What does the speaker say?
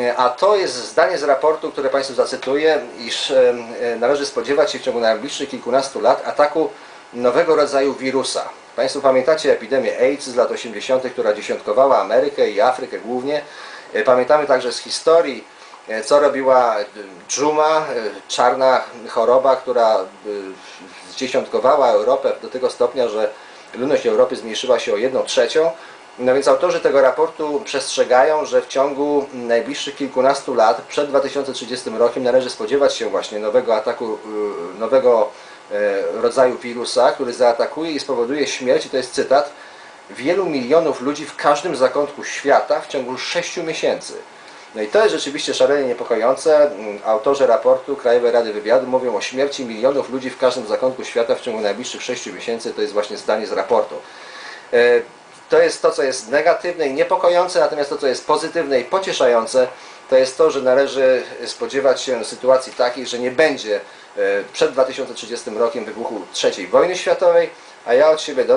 E, A to jest zdanie z raportu, które Państwu zacytuję, iż e, należy spodziewać się w ciągu najbliższych kilkunastu lat ataku nowego rodzaju wirusa. Państwo pamiętacie epidemię AIDS z lat 80., która dziesiątkowała Amerykę i Afrykę głównie. E, Pamiętamy także z historii, co robiła dżuma, czarna choroba, która zdziesiątkowała Europę do tego stopnia, że ludność Europy zmniejszyła się o 1 trzecią. No więc autorzy tego raportu przestrzegają, że w ciągu najbliższych kilkunastu lat, przed 2030 rokiem, należy spodziewać się właśnie nowego ataku, y, nowego e, rodzaju wirusa, który zaatakuje i spowoduje śmierć, i to jest cytat, wielu milionów ludzi w każdym zakątku świata w ciągu 6 miesięcy. No i to jest rzeczywiście szalenie niepokojące. Autorzy raportu Krajowej Rady Wywiadu mówią o śmierci milionów ludzi w każdym zakątku świata w ciągu najbliższych 6 miesięcy. To jest właśnie zdanie z raportu. To jest to, co jest negatywne i niepokojące, natomiast to, co jest pozytywne i pocieszające, to jest to, że należy spodziewać się sytuacji takiej, że nie będzie e, przed 2030 rokiem wybuchu III wojny światowej, a ja od siebie dodam,